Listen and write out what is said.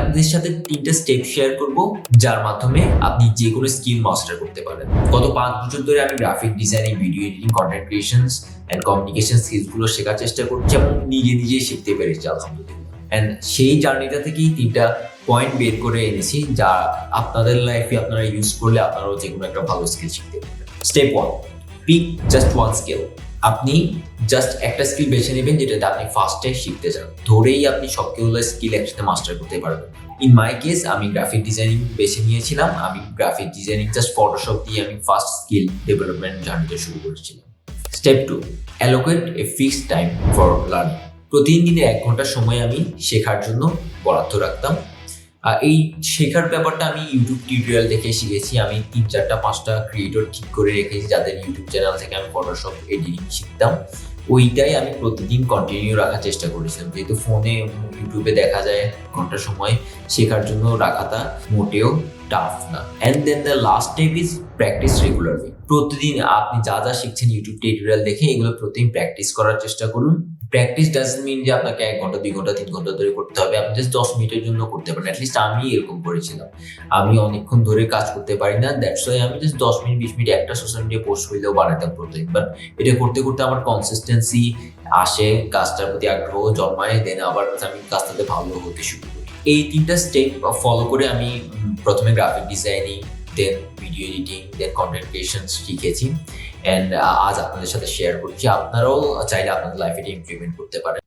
আপনাদের সাথে তিনটা স্টেপ শেয়ার করব, যার মাধ্যমে আপনি যে কোনো স্কিল মাস্টার করতে পারেন। গত পাঁচ বছর ধরে আমি graphic designing video editing content creations and communication স্কিলসগুলো শেখার চেষ্টা করছি এবং নিজে নিজেই শিখতে পেরেছি, আলহামদুলিল্লাহ। অ্যান্ড সেই জার্নিটা থেকেই তিনটা পয়েন্ট বের করে এনেছি, যা আপনাদের লাইফে আপনারা ইউজ করলে আপনারাও যে কোনো একটা ভালো স্কিল শিখতে পারবেন। Step one pick just one skill আপনি জাস্ট একটা স্কিল বেছে নেবেন যেটাতে আপনি ফার্স্টে শিখতে চান ধরেই আপনি সবগুলো স্কিল একসাথে মাস্টার করতে পারবেন। ইন মাই কেস আমি গ্রাফিক ডিজাইনিং বেছে নিয়েছিলাম। আমি গ্রাফিক ডিজাইনিং জাস্ট ফটোশপ দিয়ে আমি ফার্স্ট স্কিল ডেভেলপমেন্ট জার্নিটা শুরু করেছিলাম। Step two allocate a fixed time for learning প্রতিদিন দিনে এক ঘণ্টা সময় আমি শেখার জন্য বরাদ্দ রাখতাম। এই শেখার ব্যাপারটা আমি ইউটিউব টিউটোরিয়াল দেখে শিখেছি। আমি তিন চারটা, পাঁচটা ক্রিয়েটর ঠিক করে রেখেছি যাদের ইউটিউব চ্যানেল থেকে আমি ফটোশপ এডিটিং শিখতাম। ওইটাই আমি প্রতিদিন কন্টিনিউ রাখার চেষ্টা করেছিলাম। যেহেতু ফোনে ইউটিউবে দেখা যায় ঘণ্টা সময় শেখার জন্য রাখাটা মোটেও টাফ না। And then the last step is practice regularly প্রতিদিন আপনি যা যা শিখছেন ইউটিউব টিউটোরিয়াল দেখে এগুলো প্রতিদিন প্র্যাকটিস করার চেষ্টা করুন। প্র্যাকটিস ডাজন্ট মিন যে আপনাকে এক ঘণ্টা, দুই ঘণ্টা, তিন ঘণ্টা ধরে করতে হবে। আপনি জাস্ট দশ মিনিটের জন্য করতে পারেন। অ্যাটলিস্ট আমি এরকম করেছিলাম। আমি অনেকক্ষণ ধরে কাজ করতে পারি না। দ্যাটস ওয়াই আমি জাস্ট দশ মিনিট, বিশ মিনিট একটা সোশ্যাল মিডিয়া পোস্ট হইলেও বানাতাম প্রতিদিন বাট এটা করতে করতে আমার কনসিস্টেন্সি আসে, কাজটার প্রতি আগ্রহ জন্মায়। দেন আবার আমি কাজটাতে ভালো হতে শুরু করি। এই তিনটা স্টেপ ফলো করে আমি প্রথমে graphic designing then video editing then content creation শিখেছি। অ্যান্ড আজ আপনাদের সাথে শেয়ার করছি। আপনারাও চাইলে আপনাদের লাইফে ইমপ্লিমেন্ট করতে পারেন।